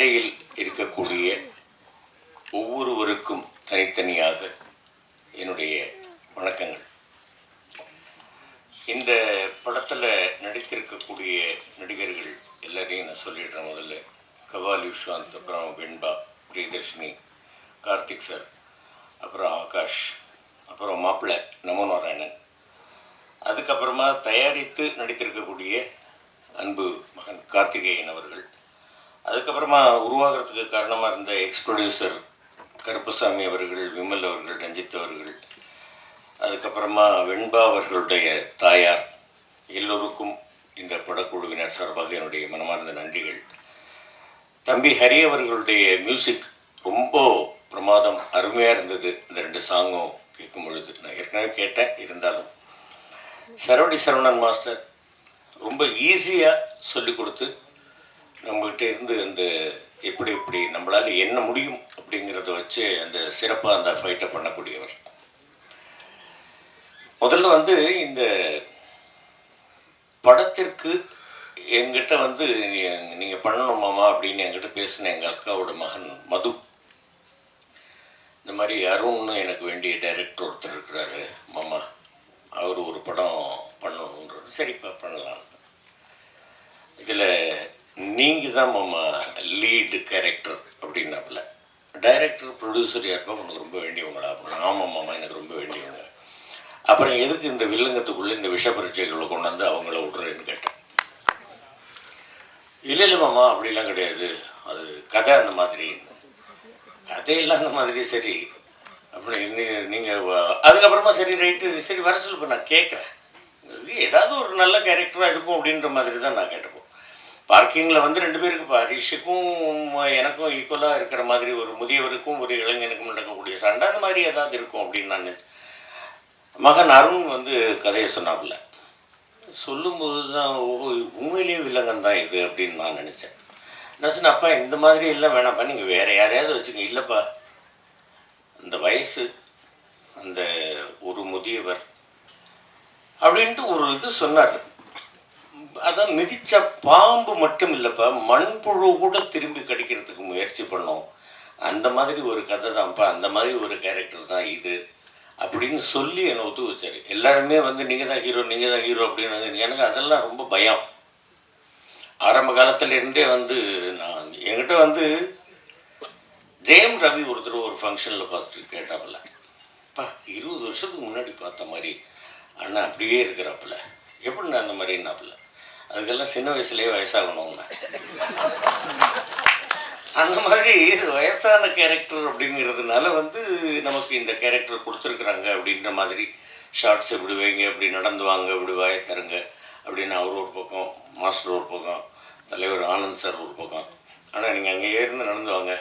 மேடையில் இருக்கக்கூடிய ஒவ்வொருவருக்கும் தனித்தனியாக என்னுடைய வணக்கங்கள். இந்த படத்தில் நடித்திருக்கக்கூடிய நடிகர்கள் எல்லாரையும் நான் சொல்லிடுறேன் முதல்ல. கவால் விஸ்வாந்த் அப்புறம் வெண்பா பிரியதர்ஷினி கார்த்திக் சார் அப்புறம் ஆகாஷ் அப்புறம் மாப்பிள்ளை நமோ நாராயணன் அதுக்கப்புறமா தயாரித்து நடித்திருக்கக்கூடிய அன்பு மகன் கார்த்திகேயன் அவர்கள். அதுக்கப்புறமா உருவாகிறதுக்கு காரணமாக இருந்த எக்ஸ் ப்ரொடியூசர் கருப்பசாமி அவர்கள் விமல் அவர்கள் ரஞ்சித் அவர்கள் அதுக்கப்புறமா வெண்பா அவர்களுடைய தாயார் எல்லோருக்கும் இந்த படக்குழுவினர் சார்பாக என்னுடைய மனமார்ந்த நன்றிகள். தம்பி ஹரி அவர்களுடைய மியூசிக் ரொம்ப பிரமாதம் அருமையாக இருந்தது. இந்த ரெண்டு சாங்கும் கேட்கும் பொழுது நான் ஏற்கனவே கேட்டேன் இருந்தாலும். சரவடி சரவணன் மாஸ்டர் ரொம்ப ஈஸியாக சொல்லிக் கொடுத்து நம்மகிட்ட இருந்து அந்த எப்படி எப்படி நம்மளால் என்ன முடியும் அப்படிங்கிறத வச்சு அந்த சிறப்பாக அந்த ஃபைட்டை பண்ணக்கூடியவர். முதல்ல வந்து இந்த படத்திற்கு என்கிட்ட வந்து நீங்கள் பண்ணணும் மாமா அப்படின்னு என்கிட்ட பேசின எங்கள் அக்காவோட மகன் மது. இந்த மாதிரி அருண்னு எனக்கு வேண்டிய டைரக்டர் ஒருத்தர் இருக்கிறாரு மாமா. அவர் ஒரு படம் பண்ணணுன்றது சரிப்பா பண்ணலாம் இதில் நீங்கள் தான் மாமா லீடு கேரக்டர் அப்படின்னாப்புல. டைரக்டர் ப்ரொடியூசர் யாருப்பா உனக்கு ரொம்ப வேண்டியவங்களா? அப்படின்னு ஆமாம் மாமா எனக்கு ரொம்ப வேண்டியவங்க. அப்புறம் எதுக்கு இந்த வில்லங்கத்துக்குள்ளே இந்த விஷ பரீட்சைகளை கொண்டு வந்து அவங்கள விட்றேன்னு கேட்டேன். இல்லை இல்லை மாமா அப்படிலாம் கிடையாது. அது கதை அந்த மாதிரி. கதையெல்லாம் அந்த மாதிரி சரி. அப்படி நீங்கள் அதுக்கப்புறமா சரி ரைட்டு. சரி வர சொல்லு நான் கேட்குறேன். ஏதாவது ஒரு நல்ல கேரக்டராக இருக்கும் அப்படின்ற மாதிரி தான் நான் கேட்டேன். பார்க்கிங்கில் வந்து ரெண்டு பேருக்கு ஹரிஷுக்கும் எனக்கும் ஈக்குவலாக இருக்கிற மாதிரி ஒரு முதியவருக்கும் ஒரு இளைஞனுக்கும் நடக்கக்கூடிய சண்டை அந்த மாதிரி ஏதாவது இருக்கும் அப்படின்னு நான் நினச்சேன். மகன் அருண் வந்து கதையை சொன்னாப்புல. சொல்லும்போது தான் ஓ உண்மையிலேயே வில்லங்கன் தான் இது அப்படின்னு நான் நினச்சேன். நான் சொன்னேன் அப்பா இந்த மாதிரி எல்லாம் வேணாம்ப்பா நீங்கள் வேறு யாரையாவது வச்சுங்க இல்லைப்பா. அந்த வயசு அந்த ஒரு முதியவர் அப்படின்ட்டு ஒரு இது சொன்னார். அதான் மிதிச்ச பாம்பு மட்டும் இல்லைப்பா மண்புழு கூட திரும்பி கடிக்கிறதுக்கு முயற்சி பண்ணோம். அந்த மாதிரி ஒரு கதை தான்ப்பா அந்த மாதிரி ஒரு கேரக்டர் தான் இது அப்படின்னு சொல்லி என்னை ஒத்து வச்சார். எல்லாருமே வந்து நீங்கள் தான் ஹீரோ நீங்கள் தான் ஹீரோ அப்படின்னு எனக்கு அதெல்லாம் ரொம்ப பயம். ஆரம்ப காலத்துலேருந்தே வந்து நான் என்கிட்ட வந்து ஜெயம் ரவி ஒருத்தர் ஒரு ஃபங்க்ஷனில் பார்த்து கேட்டாப்புல. அப்பா இருபது வருஷத்துக்கு முன்னாடி பார்த்த மாதிரி. அண்ணா அப்படியே இருக்கிறாப்புல. எப்படி நான் அந்த மாதிரின்னாப்புல அதுக்கெல்லாம் சின்ன வயசுலேயே வயசாகணும்னா அந்த மாதிரி வயசான கேரக்டர் அப்படிங்கிறதுனால வந்து நமக்கு இந்த கேரக்டர் கொடுத்துருக்குறாங்க அப்படின்ற மாதிரி. ஷார்ட்ஸ் இப்படி வைங்க இப்படி நடந்து வாங்க இப்படி வாய தருங்க அப்படின்னு அவர் ஒரு பக்கம் மாஸ்டர் ஒரு பக்கம் தலைவர் ஆனந்த் சார் ஒரு பக்கம். ஆனால் நீங்கள் அங்கேயே இருந்து நடந்து வாங்க.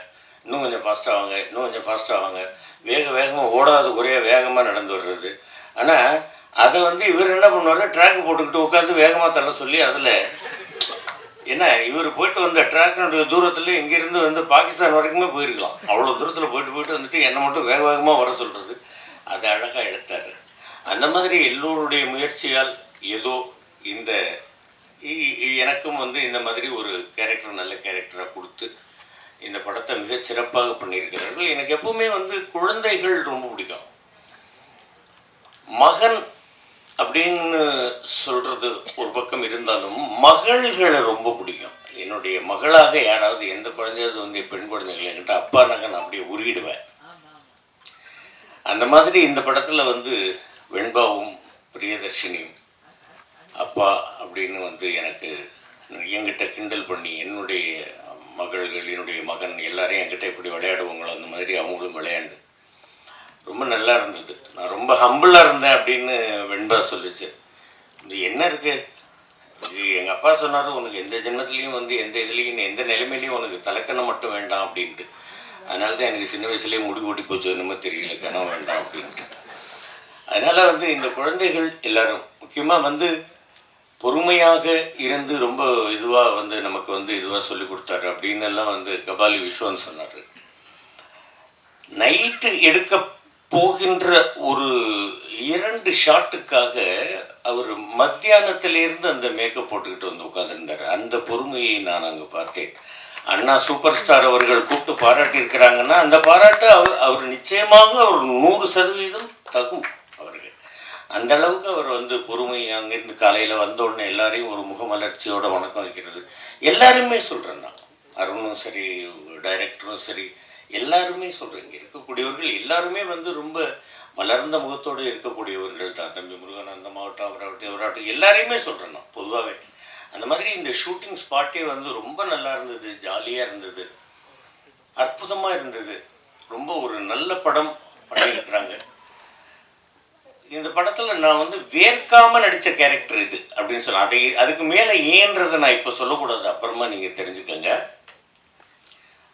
இன்னும் கொஞ்சம் ஃபாஸ்ட்டாக வாங்க இன்னும் கொஞ்சம் ஃபாஸ்ட்டாக வாங்க. வேக வேகமாக ஓடாத ஒரே வேகமாக நடந்து வர்றது. ஆனால் அதை வந்து இவர் என்ன பண்ணுவார்? ட்ராக் போட்டுக்கிட்டு உட்காந்து வேகமாக தள்ள சொல்லி அதில் என்ன இவர் போயிட்டு வந்த ட்ராக்கினுடைய தூரத்தில் இங்கேருந்து வந்து பாகிஸ்தான் வரைக்குமே போயிருக்கலாம். அவ்வளோ தூரத்தில் போயிட்டு போயிட்டு வந்துட்டு என்னை மட்டும் வேக வேகமாக வர சொல்கிறது அதை அழகாக எடுத்தார். அந்த மாதிரி எல்லோருடைய முயற்சியால் ஏதோ இந்த இ- எனக்கும் வந்து இந்த மாதிரி ஒரு கேரக்டர் நல்ல கேரக்டராக கொடுத்து இந்த படத்தை மிக சிறப்பாக பண்ணியிருக்கிறார்கள். எனக்கு எப்பவுமே வந்து குழந்தைகள் ரொம்ப பிடிக்கும். மகன் அப்படின்னு சொல்கிறது ஒரு பக்கம் இருந்தாலும் மகள்களை ரொம்ப பிடிக்கும். என்னுடைய மகளாக யாராவது எந்த குழந்தையாவது வந்து பெண் குழந்தைகள் என்கிட்ட அப்பா நாங்கள் நான் அப்படியே உருகிடுவேன். அந்த மாதிரி இந்த படத்தில் வந்து வெண்பாவும் பிரியதர்ஷினியும் அப்பா அப்படின்னு வந்து எனக்கு என்கிட்ட கிண்டல் பண்ணி என்னுடைய மகள்கள் என்னுடைய மகன் எல்லாரையும் என்கிட்ட இப்படி விளையாடுவாங்களோ அந்த மாதிரி அவங்களும் விளையாண்டு ரொம்ப நல்லா இருந்தது. நான் ரொம்ப ஹம்பிளாக இருந்தேன் அப்படின்னு வெண்பா சொல்லிச்சு. இது என்ன இருக்குது எங்கள் அப்பா சொன்னார் உனக்கு எந்த ஜென்மத்துலேயும் வந்து எந்த இதுலேயும் எந்த நிலைமையிலையும் உனக்கு தலைக்கணம் மட்டும் வேண்டாம் அப்படின்ட்டு. அதனால தான் எனக்கு சின்ன வயசுலேயே முடி ஓட்டி போச்சு என்னமோ தெரியல கணம் வேண்டாம் அப்படின்ட்டு. அதனால் வந்து இந்த குழந்தைகள் எல்லாரும் முக்கியமாக வந்து பொறுமையாக இருந்து ரொம்ப இதுவாக வந்து நமக்கு வந்து இதுவாக சொல்லி கொடுத்தாரு அப்படின்னு எல்லாம் வந்து கபாலி விஸ்வன் சொன்னார். நைட்டு எடுக்க போகின்ற ஒரு இரண்டு ஷாட்டுக்காக அவர் மத்தியானத்திலிருந்து அந்த மேக்கப் போட்டுக்கிட்டு வந்து உட்காந்துருந்தார் அந்த பொறுமையை நான் அங்கே பார்த்தேன். அண்ணா சூப்பர் ஸ்டார் அவர்கள் கூப்பிட்டு பாராட்டி இருக்கிறாங்கன்னா அந்த பாராட்டு அவர் அவர் நிச்சயமாக அவர் நூறு சதவீதம் தகும் அவருக்கு அந்த அளவுக்கு அவர் வந்து பொறுமை அங்கேருந்து காலையில் வந்தோடனே எல்லாரையும் ஒரு முகமலர்ச்சியோட வணக்கம் வைக்கிறது. எல்லாருமே சொல்கிறேன் நான். அருணும் சரி டைரக்டரும் சரி எல்லாருமே சொல்கிறேன் இங்கே இருக்கக்கூடியவர்கள் எல்லாருமே வந்து ரொம்ப மலர்ந்த முகத்தோடு இருக்கக்கூடியவர்கள் தான். தம்பி முருகன் அந்த மாவட்டம் அவராகட்டும் அவராகட்டும் எல்லாரையுமே சொல்கிறேன் நான் பொதுவாகவே அந்த மாதிரி இந்த ஷூட்டிங் ஸ்பாட்டே வந்து ரொம்ப நல்லா இருந்தது ஜாலியாக இருந்தது. அற்புதமாக இருந்தது. ரொம்ப ஒரு நல்ல படம் பண்ணியிருக்கிறாங்க. இந்த படத்தில் நான் வந்து வேர்க்காமல் நடித்த கேரக்டர் இது அப்படின்னு சொன்னேன் அதை அதுக்கு மேலே ஏன்றதை நான் இப்போ சொல்லக்கூடாது. அப்புறமா நீங்கள் தெரிஞ்சுக்கோங்க.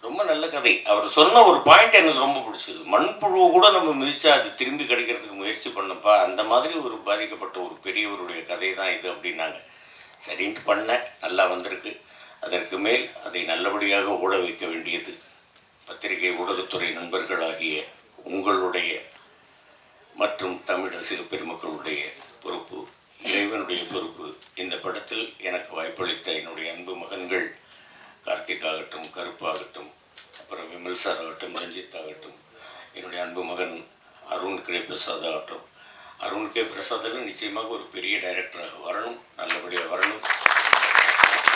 ரொம்ப நல்ல கதை. அவர் சொன்ன ஒரு பாயிண்ட் எனக்கு ரொம்ப பிடிச்சது. மண்புழுவை கூட நம்ம மிதிச்சா அது திரும்பி கிடைக்கிறதுக்கு முயற்சி பண்ணப்பா. அந்த மாதிரி ஒரு பாதிக்கப்பட்ட ஒரு பெரியவருடைய கதை தான் இது அப்படின்னாங்க. சரின்ட்டு பண்ணேன் நல்லா வந்திருக்கு. அதற்கு மேல் அதை நல்லபடியாக ஓட வைக்க வேண்டியது பத்திரிகை ஊடகத்துறை நண்பர்களாகிய உங்களுடைய மற்றும் தமிழ் ரசிக பெருமக்களுடைய பொறுப்பு இறைவனுடைய பொறுப்பு. இந்த படத்தில் எனக்கு வாய்ப்பளித்த என்னுடைய அன்பு மகன்கள் கார்த்திக் ஆகட்டும் கருப்பாகட்டும் அப்புறம் விமல் சார் ஆகட்டும் ரஞ்சித் ஆகட்டும் என்னுடைய அன்பு மகன் அருண் கே பிரசாத் ஆகட்டும். அருண் கே பிரசாத்லாம் நிச்சயமாக ஒரு பெரிய டைரக்டராக வரணும் நல்லபடியாக வரணும்.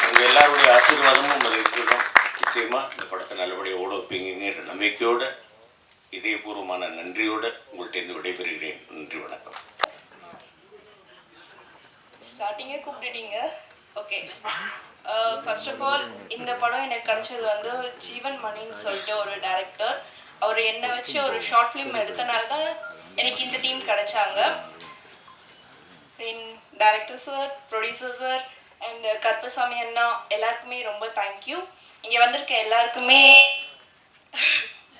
உங்கள் எல்லாருடைய ஆசீர்வாதமும் அது இருக்கணும் நிச்சயமாக இந்த படத்தை நல்லபடியாக ஓட வைப்பீங்கிற நம்பிக்கையோடு இதயபூர்வமான நன்றியோடு உங்கள்கிட்ட விடைபெறுகிறேன். நன்றி வணக்கம். ஸ்டார்டிங்கே கூப்பிட்டுட்டீங்க. ஓகே ஃபர்ஸ்ட் ஆஃப் ஆல் இந்த படம் எனக்கு கிடைச்சது வந்து ஜீவன் மணின்னு சொல்லிட்டு ஒரு டைரக்டர் அவர் என்னை வச்சு ஒரு ஷார்ட் ஃபிலிம் எடுத்தனால தான் எனக்கு இந்த டீம் கிடைச்சாங்க. Then director sir producer sir and Karuppasamy அண்ணா எல்லாருக்குமே ரொம்ப தேங்க்யூ இங்கே வந்திருக்க எல்லாருக்குமே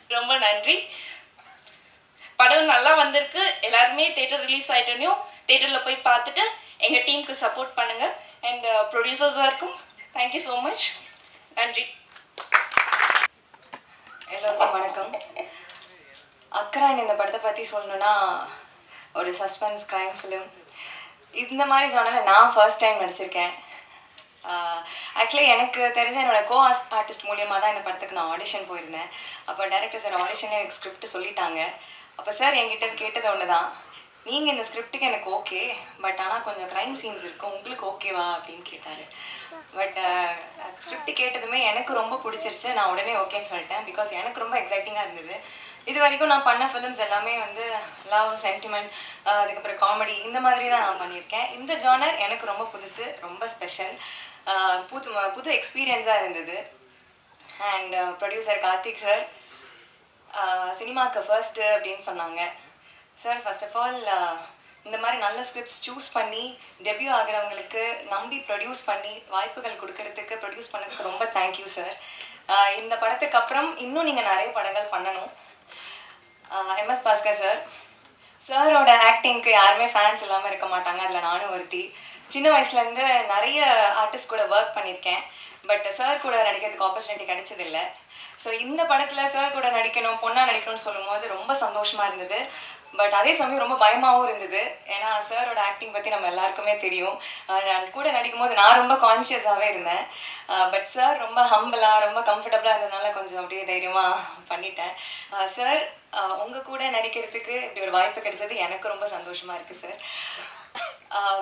ரொம்ப நன்றி. படம் நல்லா வந்திருக்கு. எல்லாருமே தேட்டர் ரிலீஸ் ஆகிட்டனையும் தேட்டரில் போய் பார்த்துட்டு எங்கள் டீமுக்கு சப்போர்ட் பண்ணுங்கள் அண்ட் ப்ரொடியூசர்ஸாருக்கும் uh, தேங்க்யூ ஸோ மச் நன்றி. எல்லோருக்கும் வணக்கம். அக்கரான் இந்த படத்தை பற்றி சொல்லணுன்னா ஒரு சஸ்பென்ஸ் க்ரைம் ஃபிலிம் இந்த மாதிரி ஜானரில் நான் ஃபர்ஸ்ட் டைம் நடிச்சிருக்கேன். ஆக்சுவலி எனக்கு தெரிஞ்ச என்னோட கோ ஆர்டிஸ்ட் மூலியமாக தான் இந்த படத்துக்கு நான் ஆடிஷன் போயிருந்தேன். அப்போ டேரக்டர் சார் ஆடிஷனில் எனக்கு ஸ்கிரிப்ட் சொல்லிட்டாங்க. அப்போ சார் என்கிட்ட கேட்டது ஒன்று தான் நீங்கள் இந்த ஸ்கிரிப்டுக்கு எனக்கு ஓகே பட் ஆனால் கொஞ்சம் க்ரைம் சீன்ஸ் இருக்கும் உங்களுக்கு ஓகேவா அப்படின்னு கேட்டார். பட் ஸ்கிரிப்ட் கேட்டதுமே எனக்கு ரொம்ப பிடிச்சிருச்சு. நான் உடனே ஓகேன்னு சொல்லிட்டேன். பிகாஸ் எனக்கு ரொம்ப எக்ஸைட்டிங்காக இருந்தது. இது வரைக்கும் நான் பண்ண ஃபிலிம்ஸ் எல்லாமே வந்து லவ் சென்டிமெண்ட் அதுக்கப்புறம் காமெடி இந்த மாதிரி தான் நான் பண்ணியிருக்கேன். இந்த ஜானர் எனக்கு ரொம்ப புதுசு ரொம்ப ஸ்பெஷல் புது புது எக்ஸ்பீரியன்ஸாக இருந்தது. அண்ட் ப்ரொடியூசர் கார்த்திக் சார் சினிமாவுக்கு ஃபர்ஸ்ட்டு அப்படின்னு சொன்னாங்க. சார் ஃபர்ஸ்ட் ஆஃப் ஆல் இந்த மாதிரி நல்ல ஸ்கிரிப்ட்ஸ் சூஸ் பண்ணி டெபியூ ஆகிறவங்களுக்கு நம்பி ப்ரொடியூஸ் பண்ணி வாய்ப்புகள் கொடுக்கறதுக்கு ப்ரொடியூஸ் பண்ணதுக்கு ரொம்ப தேங்க்யூ சார் இந்த படத்துக்கு அப்புறம் இன்னும் நீங்கள் நிறைய படங்கள் பண்ணணும். எம்எஸ் பாஸ்கர் சார் சாரோட ஆக்டிங்க்கு யாருமே ஃபேன்ஸ் இல்லாமல் இருக்க மாட்டாங்க. அதில் நானும் ஒருத்தி. சின்ன வயசுலேருந்து நிறைய ஆர்டிஸ்ட் கூட ஒர்க் பண்ணியிருக்கேன் பட் சார் கூட நடிக்கிறதுக்கு ஆப்பர்ச்சுனிட்டி கிடைச்சதில்லை. ஸோ இந்த படத்தில் சார் கூட நடிக்கணும் பொண்ணா நடிக்கணும்னு சொல்லும்போது ரொம்ப சந்தோஷமாக இருந்தது. பட் அதே சமயம் ரொம்ப பயமாகவும் இருந்தது. ஏன்னா சாரோட ஆக்டிங் பற்றி நம்ம எல்லாருக்குமே தெரியும். நான் கூட நடிக்கும் போது நான் ரொம்ப கான்ஷியஸாகவே இருந்தேன். பட் சார் ரொம்ப ஹம்பிளாக ரொம்ப கம்ஃபர்டபுளாக இருந்ததுனால கொஞ்சம் அப்படியே தைரியமாக பண்ணிட்டேன். சார் உங்கள் கூட நடிக்கிறதுக்கு இப்படி ஒரு வாய்ப்பு கிடைச்சது எனக்கு ரொம்ப சந்தோஷமாக இருக்குது சார்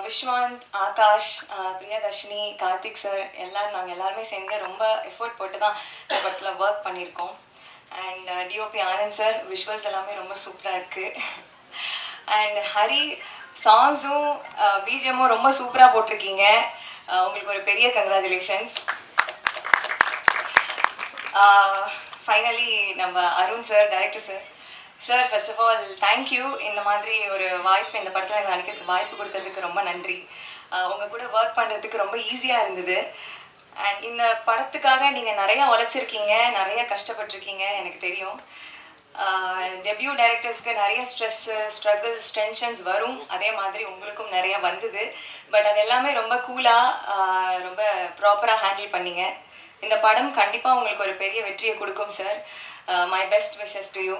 விஸ்வாந்த் ஆகாஷ் பிரியதர்ஷினி கார்த்திக் சார் எல்லாரும் நாங்கள் எல்லாருமே சேர்ந்து ரொம்ப எஃபோர்ட் போட்டு தான் இந்த படத்தில் ஒர்க் பண்ணியிருக்கோம். And DOP Anand sir visuals எல்லாமே ரொம்ப சூப்பராக இருக்குது அண்ட் ஹரி சாங்ஸும் பிஜிஎம்மும் ரொம்ப சூப்பராக போட்டிருக்கீங்க. Uh, உங்களுக்கு ஒரு பெரிய கங்க்ராச்சுலேஷன்ஸ் ஃபைனலி uh, நம்ம Arun sir director sir sir first of all thank you இந்த மாதிரி ஒரு வாய்ப்பு இந்த படத்தில் எனக்கு நினைக்கிறதுக்கு வாய்ப்பு கொடுத்ததுக்கு ரொம்ப நன்றி. Uh, உங்கள் கூட ஒர்க் பண்ணுறதுக்கு ரொம்ப ஈஸியாக இருந்தது. அண்ட் இந்த படத்துக்காக நீங்கள் நிறையா உழைச்சிருக்கீங்க நிறைய கஷ்டப்பட்டிருக்கீங்க எனக்கு தெரியும். Uh, டெபியூ டைரக்டர்ஸ்க்கு நிறைய ஸ்ட்ரெஸ்ஸு ஸ்ட்ரகிள்ஸ் டென்ஷன்ஸ் வரும். அதே மாதிரி உங்களுக்கும் நிறைய வந்தது. பட் அது எல்லாமே ரொம்ப கூலாக uh, ரொம்ப ப்ராப்பராக ஹேண்டில் பண்ணீங்க. இந்த படம் கண்டிப்பாக உங்களுக்கு ஒரு பெரிய வெற்றியை கொடுக்கும் sir my best wishes to you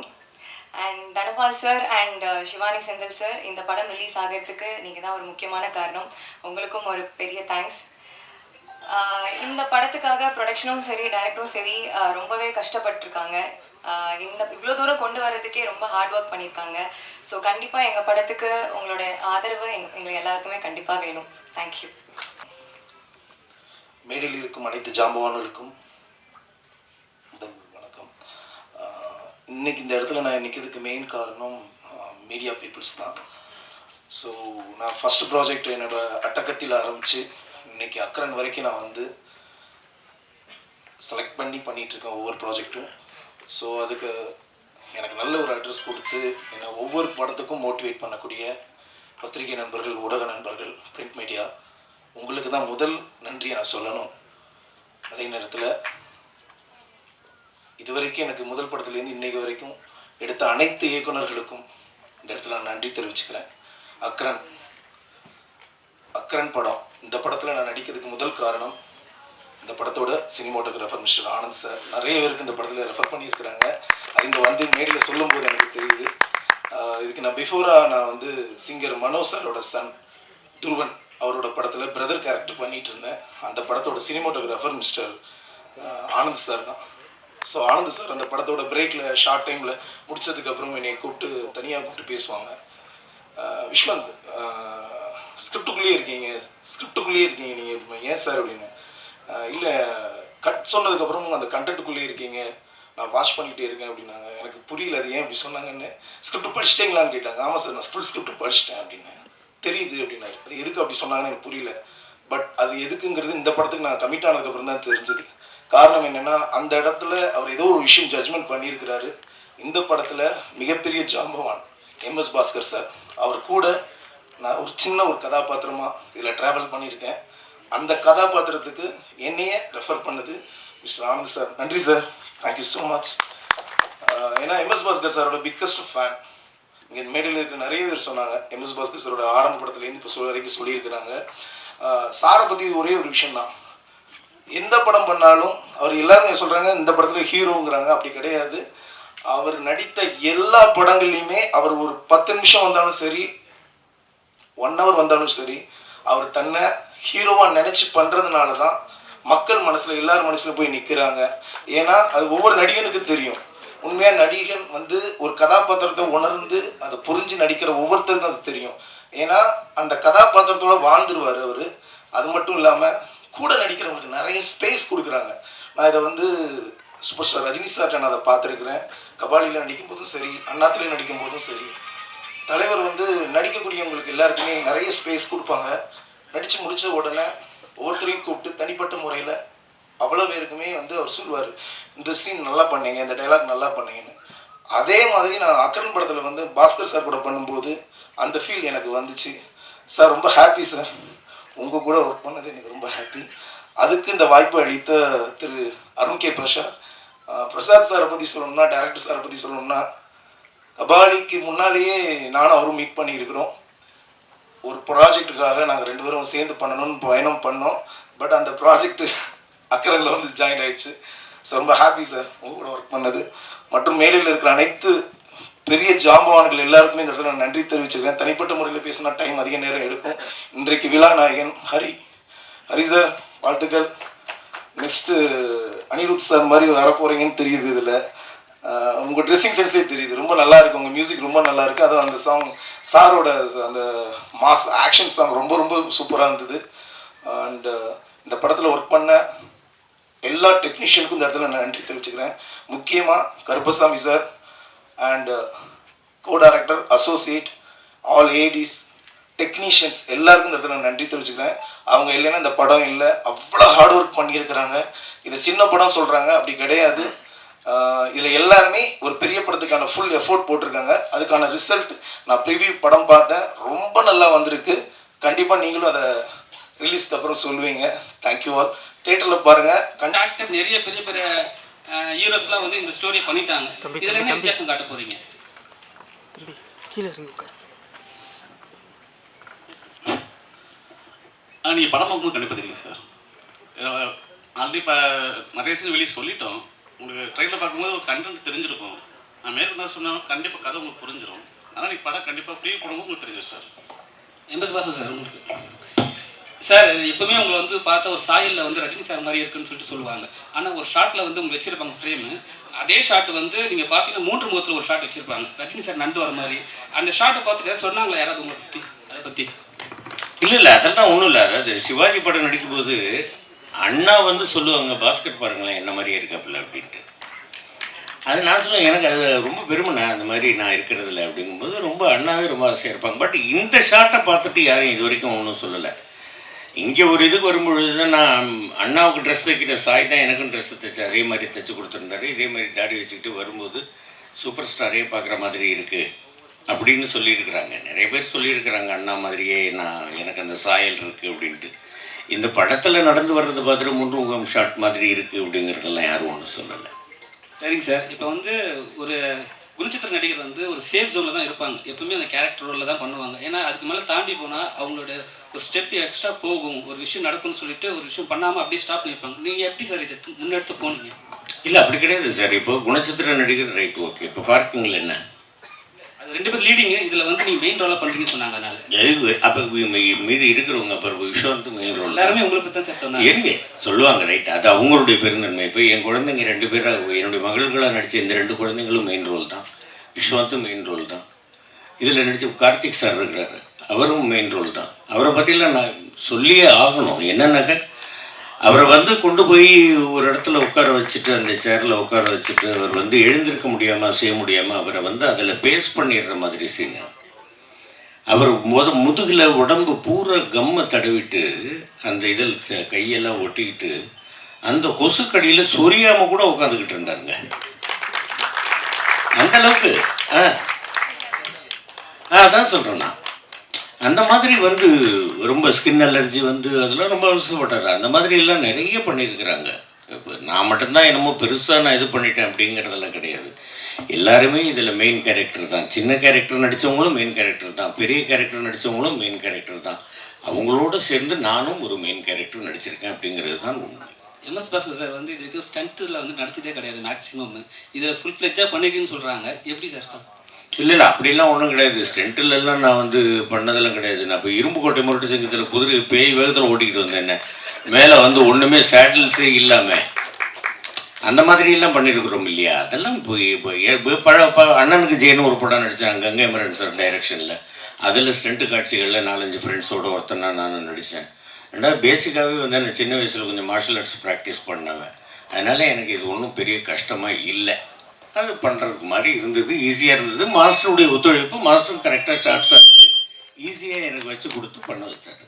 and Dhanapal sir and Shivani Senthil sir இந்த படம் ரிலீஸ் ஆகிறதுக்கு நீங்கள் தான் ஒரு முக்கியமான காரணம். உங்களுக்கும் ஒரு பெரிய தேங்க்ஸ் இந்த படத்துக்காக ப்ரொடக்ஷனும் சரி டைரக்டரும் சரி ரொம்பவே கஷ்டப்பட்டிருக்காங்க. இந்த இவ்வளோ தூரம் கொண்டு வரதுக்கே ரொம்ப ஹார்ட் ஒர்க் பண்ணியிருக்காங்க ஸோ கண்டிப்பாக எங்கள் படத்துக்கு உங்களோட ஆதரவு எங் எங்களுக்கு எல்லாருக்குமே கண்டிப்பாக வேணும். தேங்க்யூ மேடையில் இருக்கும் அனைத்து ஜாம்பவான்களுக்கும் வணக்கம். இன்னைக்கு இந்த இடத்துல நான் நிற்கிறதுக்கு மெயின் காரணம் மீடியா பீப்புள்ஸ் தான். ஸோ நான் ஃபஸ்ட் ப்ராஜெக்ட் என்னோட அட்டக்கத்தில் ஆரம்பித்து இன்னைக்கு அக்கரன் வரைக்கும் நான் வந்து செலக்ட் பண்ணி பண்ணிகிட்ருக்கேன் இருக்கேன் ஒவ்வொரு ப்ராஜெக்ட்டும் ஸோ அதுக்கு எனக்கு நல்ல ஒரு அட்ரஸ் கொடுத்து என்னை ஒவ்வொரு படத்துக்கும் மோட்டிவேட் பண்ணக்கூடிய பத்திரிகை நண்பர்கள் ஊடக நண்பர்கள் பிரிண்ட் மீடியா உங்களுக்கு தான் முதல் நன்றி நான் சொல்லணும். அதே நேரத்தில் இதுவரைக்கும் எனக்கு முதல் படத்துலேருந்து இன்னைக்கு வரைக்கும் எடுத்த அனைத்து இயக்குனர்களுக்கும் இந்த இடத்துல நான் நன்றி தெரிவிச்சுக்கிறேன். அக்ரன் அக்ரன் படம். இந்த படத்தில் நான் நடிக்கிறதுக்கு முதல் காரணம் இந்த படத்தோட சினிமோட்டோகிராஃபர் மிஸ்டர் ஆனந்த் சார் நிறைய பேருக்கு இந்த படத்தில் ரெஃபர் பண்ணியிருக்கிறாங்க. அது இங்கே வந்து மேடையில் சொல்லும்போது எனக்கு தெரியுது. இதுக்கு நான் பிஃபோராக நான் வந்து சிங்கர் மனோஜ் சாரோட சன் துருவன் அவரோட படத்தில் பிரதர் கேரக்டர் பண்ணிட்டு இருந்தேன். அந்த படத்தோட சினிமோட்டோகிராஃபர் மிஸ்டர் ஆனந்த் சார் தான். ஸோ ஆனந்த் சார் அந்த படத்தோட பிரேக்கில் ஷார்ட் டைமில் முடிச்சதுக்கப்புறம் என்னை கூப்பிட்டு தனியாக கூப்பிட்டு பேசுவாங்க. ஆஹ் விஸ்வந்த் ஸ்கிரிப்டுக்குள்ளேயே இருக்கீங்க. ஸ்கிரிப்டுக்குள்ளேயே இருக்கீங்க நீங்கள் ஏன் சார் அப்படின்னு? இல்லை கட் சொன்னதுக்கப்புறம் அந்த கண்டென்ட்டுக்குள்ளேயே இருக்கீங்க. நான் வாஷ் பண்ணிகிட்டே இருக்கேன் அப்படின்னாங்க. எனக்கு புரியல அது ஏன் அப்படி சொன்னாங்கன்னு. ஸ்கிரிப்ட் படிச்சிட்டீங்களான்னு கேட்டாங்க. ஆமாம் சார் நான் ஃபுல் ஸ்கிரிப்ட் படிச்சிட்டேன் அப்படின்னு. தெரியுது அப்படின்னாரு. அது எதுக்கு அப்படி சொன்னாங்கன்னு எனக்கு புரியல. பட் அது எதுக்குங்கிறது இந்த படத்துக்கு நான் கமிட் ஆனதுக்கப்புறம் தான் தெரிஞ்சது. காரணம் என்னென்னா அந்த இடத்துல அவர் ஏதோ ஒரு விஷயம் ஜட்ஜ்மெண்ட் பண்ணியிருக்கிறாரு. இந்த படத்தில் மிகப்பெரிய ஜாம்பவான் எம்எஸ் பாஸ்கர் சார் அவர் கூட நான் ஒரு சின்ன ஒரு கதாபாத்திரமாக இதில் ட்ராவல் பண்ணியிருக்கேன். அந்த கதாபாத்திரத்துக்கு என்னையே ரெஃபர் பண்ணது மிஸ்டர் ஆனந்த் சார். நன்றி sir. Thank you so much ஏன்னா எம்எஸ் பாஸ்கர் சாரோட பிக்கஸ்ட் ஃபேன் இங்கே மேடையில் இருக்க நிறைய பேர் சொன்னாங்க. எம்எஸ் பாஸ்கர் சாரோட ஆரம்ப படத்துலேருந்து இப்போ சொல்ல வரைக்கும் சொல்லியிருக்கிறாங்க. சாரை பற்றி ஒரே ஒரு விஷயந்தான் எந்த படம் பண்ணாலும் அவர் எல்லாரும் சொல்கிறாங்க இந்த படத்தில் ஹீரோங்கிறாங்க. அப்படி கிடையாது. அவர் நடித்த எல்லா படங்கள்லையுமே அவர் ஒரு பத்து நிமிஷம் வந்தாலும் சரி ஒன் ஹவர் வந்தாலும் சரி அவர் தன்னை ஹீரோவாக நினச்சி பண்ணுறதுனால தான் மக்கள் மனசில் எல்லார் மனசில் போய் நிற்கிறாங்க ஏன்னா அது ஒவ்வொரு நடிகனுக்கு தெரியும். உண்மையாக நடிகன் வந்து ஒரு கதாபாத்திரத்தை உணர்ந்து அதை புரிஞ்சு நடிக்கிற ஒவ்வொருத்தருக்கும் அது தெரியும். ஏன்னா அந்த கதாபாத்திரத்தோட வாழ்ந்துருவார் அவர். அது மட்டும் இல்லாமல் கூட நடிக்கிறவங்களுக்கு நிறைய ஸ்பேஸ் கொடுக்குறாங்க. நான் இதை வந்து சூப்பர் ஸ்டார் ரஜினி சார்கிட்ட நான் அதை பார்த்துருக்குறேன். கபாலியில் நடிக்கும் போதும் சரி அண்ணாத்திலையும் நடிக்கும் போதும் சரி. தலைவர் வந்து நடிக்கக்கூடியவங்களுக்கு எல்லாருக்குமே நிறைய ஸ்பேஸ் கொடுப்பாங்க. நடித்து முடித்த உடனே ஒவ்வொருத்தரையும் கூப்பிட்டு தனிப்பட்ட முறையில் அவ்வளோ பேருக்குமே வந்து அவர் சொல்லுவார் இந்த சீன் நல்லா பண்ணீங்க இந்த டைலாக் நல்லா பண்ணீங்கன்னு. அதே மாதிரி நான் அக்கரன் படத்தில் வந்து பாஸ்கர் சார் கூட பண்ணும்போது அந்த ஃபீல் எனக்கு வந்துச்சு. சார் ரொம்ப ஹாப்பி சார். உங்கள் கூட ஒர்க் பண்ணது எனக்கு ரொம்ப ஹாப்பி அதுக்கு இந்த வாய்ப்பு அளித்த திரு அருண் கே பிரசாத். பிரசாத் சாரை பற்றி சொல்லணும்னா டேரக்டர் சாரை பற்றி சொல்லணும்னா கபாலிக்கு முன்னாலேயே நானும் அவரும் மீட் பண்ணியிருக்கிறோம். ஒரு ப்ராஜெக்ட்டுக்காக நாங்கள் ரெண்டு பேரும் சேர்ந்து பண்ணணும்னு பயணம் பண்ணோம். பட் அந்த ப்ராஜெக்ட் அக்கரனில் வந்து ஜாயின் ஆயிடுச்சு. ஸோ ரொம்ப ஹாப்பி சார் உங்க கூட ஒர்க் பண்ணது. மற்றும் மேடையில் இருக்கிற அனைத்து பெரிய ஜாம்பவான்கள் எல்லாருக்குமே இந்த இடத்துல நான் நன்றி தெரிவிச்சிருக்கேன் தனிப்பட்ட முறையில் பேசினா டைம் அதிக நேரம் எடுக்கும். இன்றைக்கு விழா நாயகன் ஹரி. ஹரி சார் வாழ்த்துக்கள். நெக்ஸ்ட்டு அனிருத் சார் மாதிரி வரப்போகிறீங்கன்னு தெரியுது இதில். உங்கள் ட்ரெஸ்ஸிங் சென்ஸே தெரியுது. ரொம்ப நல்லா இருக்கு. உங்கள் மியூசிக் ரொம்ப நல்லா இருக்குது அதுவும் அந்த சாங் சாரோட அந்த மாஸ் ஆக்ஷன் சாங் ரொம்ப ரொம்ப சூப்பராக இருந்தது. அண்டு இந்த படத்தில் ஒர்க் பண்ண எல்லா டெக்னீஷியனுக்கும் இந்த இடத்துல நான் நன்றி தெரிவிச்சுக்கிறேன். முக்கியமாக Karuppasamy sir and co director associate all ADs technicians எல்லாருக்கும் இந்த இடத்துல நான் நன்றி தெரிவிச்சுக்கிறேன். அவங்க இல்லைன்னா இந்த படம் இல்லை. அவ்வளோ ஹார்ட் ஒர்க் பண்ணியிருக்கிறாங்க. இது சின்ன படம் சொல்கிறாங்க அப்படி கிடையாது. இதில் எல்லாருமே ஒரு பெரிய படத்துக்கான ஃபுல் எஃபோர்ட் போட்டிருக்காங்க. அதுக்கான ரிசல்ட் நான் ப்ரிவியூ படம் பார்த்தேன். ரொம்ப நல்லா வந்திருக்கு. கண்டிப்பாக நீங்களும் அதை ரிலீஸ்க்கு அப்புறம் சொல்லுவீங்க. தேங்க்யூ ஆல் தேட்டரில் பாருங்கள் கண்டி ஆக்டர் நிறைய பெரிய பெரிய ஹீரோஸ்லாம் வந்து இந்த ஸ்டோரி பண்ணிட்டாங்க. இதுல என்ன வித்தியாசம் காட்ட போறீங்க? தம்பி கீழே நீங்கள் படம் பார்க்கும்போது கண்டிப்பாக தெரியும் சார் ஆல்ரெடி இப்போ நிறைய சீன் வெளியே சொல்லிட்டோம். உங்களுக்கு ட்ரெயிலில் பார்க்கும்போது ஒரு கண்டென்ட் தெரிஞ்சிருக்கும். நான் மேற்கொண்டு சொன்னாலும் கண்டிப்பாக கதை உங்களுக்கு புரிஞ்சிடும் ஆனால் நீங்கள் படம் கண்டிப்பாக ப்ரீ போடும்போது உங்களுக்கு தெரிஞ்சிடும் சார். எம்எஸ் பாசல் சார் உங்களுக்கு? சார் எப்பவுமே உங்களை வந்து பார்த்தா ஒரு சாயலில் வந்து ரஜினி சார் மாதிரி இருக்குன்னு சொல்லிட்டு சொல்லுவாங்க. ஆனால் ஒரு ஷாட்டில் வந்து உங்க வச்சிருப்பாங்க ஃப்ரேமு அதே ஷாட் வந்து நீங்கள் பார்த்தீங்கன்னா மூன்று முகத்தில் ஒரு ஷாட் வச்சிருப்பாங்க. ரஜினி சார் நடந்து வர மாதிரி. அந்த ஷாட்டை பார்த்துட்டு சொன்னாங்களா? யாராவது உங்களை பற்றி அதை பற்றி இல்லை இல்லை அதெல்லாம் ஒன்றும் இல்லை. அதாவது சிவாஜி படம் நடிக்கும்போது அண்ணா வந்து சொல்லுவாங்க பாஸ்கெட் பாருங்களேன் என்ன மாதிரியே இருக்காப்புல அப்படின்ட்டு. அது நான் சொல்லுவேன் எனக்கு அது ரொம்ப பெருமைண்ணா அந்த மாதிரி நான் இருக்கிறதில்ல அப்படிங்கும்போது ரொம்ப அண்ணாவே ரொம்ப ஆசையாக இருப்பாங்க. பட் இந்த ஷாட்டை பார்த்துட்டு யாரும் இது வரைக்கும் ஒன்றும் சொல்லலை. இங்கே ஒரு இதுக்கு வரும்பொழுது தான் நான் அண்ணாவுக்கு ட்ரெஸ் தைக்கிற சாய் தான் எனக்கும் ட்ரெஸ் தைச்சு அதே மாதிரி தைச்சு கொடுத்துருந்தாரு. இதே மாதிரி தாடி வச்சுக்கிட்டு வரும்போது சூப்பர் ஸ்டாரே பார்க்குற மாதிரி இருக்குது அப்படின்னு சொல்லியிருக்கிறாங்க. நிறைய பேர் சொல்லியிருக்கிறாங்க அண்ணா மாதிரியே நான் எனக்கு அந்த சாயல் இருக்குது அப்படின்ட்டு. இந்த படத்தில் நடந்து வர்றது பார்த்துட்டு முன்முகம் ஷாட் மாதிரி இருக்குது அப்படிங்கிறதெல்லாம் யாரும் ஒன்றும் சொல்லலை. சரிங்க சார். இப்போ வந்து ஒரு குணச்சித்திர நடிகர் வந்து ஒரு சேஃப் ஜோனில் தான் இருப்பாங்க. எப்பவுமே அந்த கேரக்டர் ரோலில் தான் பண்ணுவாங்க. ஏன்னா அதுக்கு மேலே தாண்டி போனால் அவங்களோட ஒரு ஸ்டெப் எக்ஸ்ட்ரா போகும். ஒரு விஷயம் நடக்கும்னு சொல்லிட்டு ஒரு விஷயம் பண்ணாமல் அப்படியே ஸ்டாப் பண்ணியிருப்பாங்க நீங்கள் எப்படி சார் இதை முன்னெடுத்து போனீங்க? இல்லை அப்படி கிடையாது சார். இப்போ குணச்சித்திர நடிகர் ரைட் ஓகே இப்போ பார்க்கிங்கில் என்ன? ரெண்டு பேர் லீடிங்கு இதில் வந்து நீங்கள் மெயின் ரோலாக பண்ணுறீங்கன்னு சொன்னாங்க அதனால. அப்போ மீதி இருக்கிறவங்க அப்புறம் விஸ்வந்த் மெயின் ரோல் எல்லாருமே உங்களை பற்றி தான் சார் சொன்னாங்க. இருங்க சொல்லுவாங்க ரைட் அது அவங்களுடைய பெருந்தன்மை. இப்போ என் குழந்தைங்க ரெண்டு பேராக என்னுடைய மகள்களாக நடித்த இந்த ரெண்டு குழந்தைங்களும் மெயின் ரோல் தான். விஸ்வந்தும் மெயின் ரோல் தான். இதில் நடித்த கார்த்திக் சார் இருக்கிறாரு. அவரும் மெயின் ரோல் தான். அவரை பற்றிலாம் நான் சொல்லியே ஆகணும். என்னன்னாக்கா அவரை வந்து கொண்டு போய் ஒரு இடத்துல உட்கார வச்சுட்டு அந்த சேரில் உட்கார வச்சுட்டு அவர் வந்து எழுந்திருக்க முடியாமல் செய்ய முடியாமல் அவரை வந்து அதில் பேஸ் பண்ணிடுற மாதிரி சீனு அவர் முத முதுகில் உடம்பு பூரா கம்மை தடவிட்டு அந்த இதில் கையெல்லாம் ஒட்டிக்கிட்டு அந்த கொசுக்கடியில் சொரியாமல் கூட உட்காந்துக்கிட்டு இருந்தாருங்க. அந்த அளவுக்கு ஆ. ஆ அதான் சொல்கிறேன் நான். அந்த மாதிரி வந்து ரொம்ப ஸ்கின் அலர்ஜி வந்து அதெல்லாம் ரொம்ப அவசரப்பட்டார் அந்த மாதிரி எல்லாம் நிறைய பண்ணியிருக்கிறாங்க இப்போ நான் மட்டும்தான் என்னமோ பெருசாக நான் இது பண்ணிட்டேன் அப்படிங்கிறதெல்லாம் கிடையாது. எல்லாருமே இதில் மெயின் கேரக்டர் தான். சின்ன கேரக்டர் நடித்தவங்களும் மெயின் கேரக்டர் தான். பெரிய கேரக்டர் நடித்தவங்களும் மெயின் கேரக்டர் தான். அவங்களோட சேர்ந்து நானும் ஒரு மெயின் கேரக்டர் நடிச்சிருக்கேன் அப்படிங்கிறது தான் உண்மை. எம்எஸ் பாஸ்கர் சார் வந்து இது வரைக்கும் ஸ்டண்ட்டில் வந்து நடிச்சதே கிடையாது மேக்ஸிமம் இதில் ஃபுல் ஃப்ளெஜ்ஜாக பண்ணிருக்கீங்கன்னு சொல்கிறாங்க எப்படி சார் இல்லை இல்லை அப்படிலாம் ஒன்றும் கிடையாது. ஸ்டென்ட்டிலெல்லாம் நான் வந்து பண்ணதெல்லாம் கிடையாது. நான் இப்போ இரும்பு கோட்டை முரட்டு சிங்கத்தில் குதிரை பேய் வேகத்தில் ஓட்டிக்கிட்டு வந்தேன் என்ன. மேலே வந்து ஒன்றுமே சேட்டில்ஸே இல்லாமல் அந்த மாதிரியெல்லாம் பண்ணியிருக்கிறோம் இல்லையா? அதெல்லாம் இப்போ இப்போ பழ ப அண்ணனுக்கு ஜெயன் ஒரு படம் நடித்தேன் கங்கை மரன் சார் டைரக்ஷனில் அதில் ஸ்டென்ட்டு காட்சிகளில் நாலஞ்சு ஃப்ரெண்ட்ஸோட ஒருத்தனா நானும் நடித்தேன் ரெண்டாவது பேசிக்காகவே வந்து நான் சின்ன வயசில் கொஞ்சம் மார்ஷல் ஆர்ட்ஸ் ப்ராக்டிஸ் பண்ணவன். அதனால் எனக்கு இது ஒன்றும் பெரிய கஷ்டமாக இல்லை. அது பண்ணுறதுக்கு மாதிரி இருந்தது ஈஸியாக இருந்தது. மாஸ்டருடைய ஒத்துழைப்பு மாஸ்டரும் கரெக்டாக ஷார்ட்ஸாக இருக்குது ஈஸியாக எனக்கு வச்சு கொடுத்து பண்ண வச்சாரு.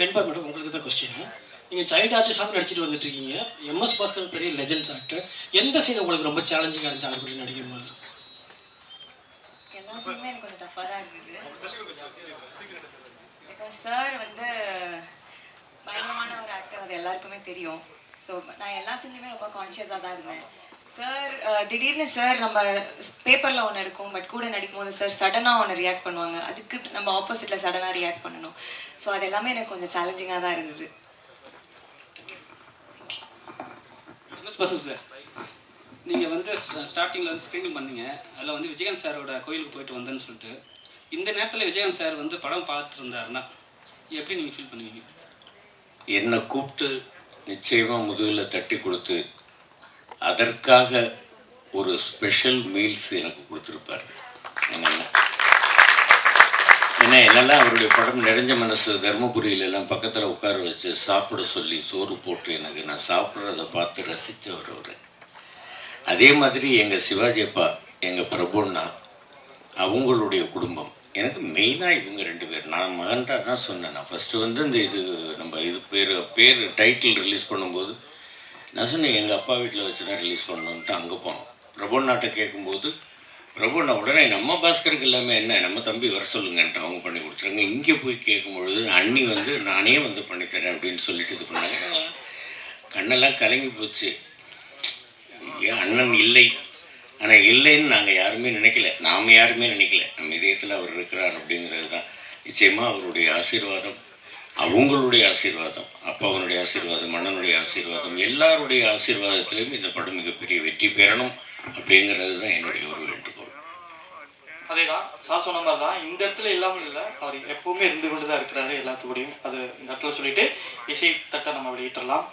வெண்பா மேடம் உங்களுக்கு தான் கொஸ்டின் நீங்கள் சைல்டு ஆர்டிஸ்டாக நடிச்சிட்டு வந்துட்டு இருக்கீங்க. எம்எஸ் பாஸ்கர் பெரிய லெஜெண்ட்ஸ் ஆக்டர் எந்த சீன் உங்களுக்கு ரொம்ப சேலஞ்சிங்காக இருந்துச்சு? அவர் கூட நடிக்கும் போது? எல்லா சீனுமே எனக்கு கொஞ்சம் டஃப்பாக தான் இருந்தது. பிகாஸ் சார் வந்து பயங்கரமான ஒரு ஆக்டர் அது எல்லாருக்குமே தெரியும். ஸோ நான் எல்லா சீன்லையுமே ரொம்ப கான்ஷியஸாக தான் இருந்தேன். சார் திடீர்னு சார் நம்ம பேப்பரில் ஒன்று இருக்கும் பட் கூட நடிக்கும் போது சார் சடனாக ஒன்று ரியாக்ட் பண்ணுவாங்க. அதுக்கு நம்ம ஆப்போசிட்டில் சடனாக ரியாக்ட் பண்ணணும். ஸோ அது எல்லாமே எனக்கு கொஞ்சம் சேலஞ்சிங்காக தான் இருந்தது. நீங்கள் வந்து ஸ்டார்டிங்கில் வந்து ஸ்க்ரீனிங் பண்ணீங்க. அதில் வந்து விஜயகாந்த் சாரோட கோயிலுக்கு போயிட்டு வந்தேன்னு சொல்லிட்டு இந்த நேரத்தில் விஜயகாந்த் சார் வந்து படம் பார்த்துருந்தாருன்னா எப்படி நீங்கள் ஃபீல் பண்ணுவீங்க? என்னை கூப்பிட்டு நிச்சயமாக முதுகில் தட்டி கொடுத்து அதற்காக ஒரு ஸ்பெஷல் மீல்ஸ் எனக்கு கொடுத்துருப்பார். ஏன்னா என்னெல்லாம் அவருடைய படம் நிறைஞ்ச மனசு தருமபுரியிலெல்லாம் பக்கத்தில் உட்கார வச்சு சாப்பிட சொல்லி சோறு போட்டு எனக்கு நான் சாப்பிட்றத பார்த்து ரசித்தவர் அவர். அதே மாதிரி எங்கள் சிவாஜி அப்பா எங்கள் பிரபுண்ணா அவங்களுடைய குடும்பம். எனக்கு மெயினாக இவங்க ரெண்டு பேர். நான் மகன்டா தான் சொன்னேன். நான் ஃபஸ்ட்டு வந்து இந்த இது நம்ம இது பேர் பேர் டைட்டில் ரிலீஸ் பண்ணும்போது நான் சொன்னேன் எங்கள் அப்பா வீட்டில் வச்சு தான் ரிலீஸ் பண்ணணுன்ட்டு அங்கே போனோம். பிரபுண்ணாட்ட கேட்கும்போது பிரபுண்ணா உடனே நம்ம பாஸ்கருக்கு இல்லாமல் என்ன? நம்ம தம்பி வர சொல்லுங்கன்ட்டு அவங்க பண்ணி கொடுத்துருங்க இங்கே போய் கேட்கும்பொழுது அண்ணி வந்து நானே வந்து பண்ணித்தரேன் அப்படின்னு சொல்லிட்டு இது பண்ணாங்க. கண்ணெல்லாம் கலங்கி போச்சு. ஏன் அண்ணன் இல்லை? ஆனால் இல்லைன்னு நாங்கள் யாருமே நினைக்கல. நாம் யாருமே நினைக்கல. நம்ம இதயத்தில் அவர் இருக்கிறார் அப்படிங்கிறது தான். நிச்சயமாக அவருடைய ஆசீர்வாதம் அவங்களுடைய ஆசீர்வாதம் அப்பாவனுடைய ஆசீர்வாதம் மன்னனுடைய ஆசீர்வாதம் எல்லாருடைய ஆசீர்வாதத்திலையும் இந்த படம் மிகப்பெரிய வெற்றி பெறணும் அப்படிங்கிறது தான் என்னுடைய ஒரு வேண்டுகோள். அதேதான் சார் சொன்ன மாதிரி தான். இந்த இடத்துல இல்லாமல் இல்லை. அவர் எப்பவுமே இருந்து கொண்டு தான் இருக்கிறாரு எல்லாத்துக்கூடையும் அது இந்த இடத்துல சொல்லிட்டு இசை தட்டை நம்ம வெளியிட்டுடலாம்.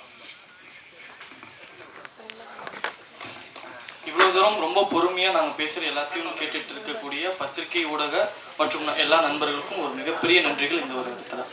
இவ்வளோ தூரம் ரொம்ப பொறுமையாக நாங்கள் பேசுகிற எல்லாத்தையும் கேட்டுட்டு இருக்கக்கூடிய பத்திரிகை ஊடக மற்றும் எல்லா நண்பர்களுக்கும் ஒரு மிகப்பெரிய நன்றிகள் இந்த ஒரு இடத்துல.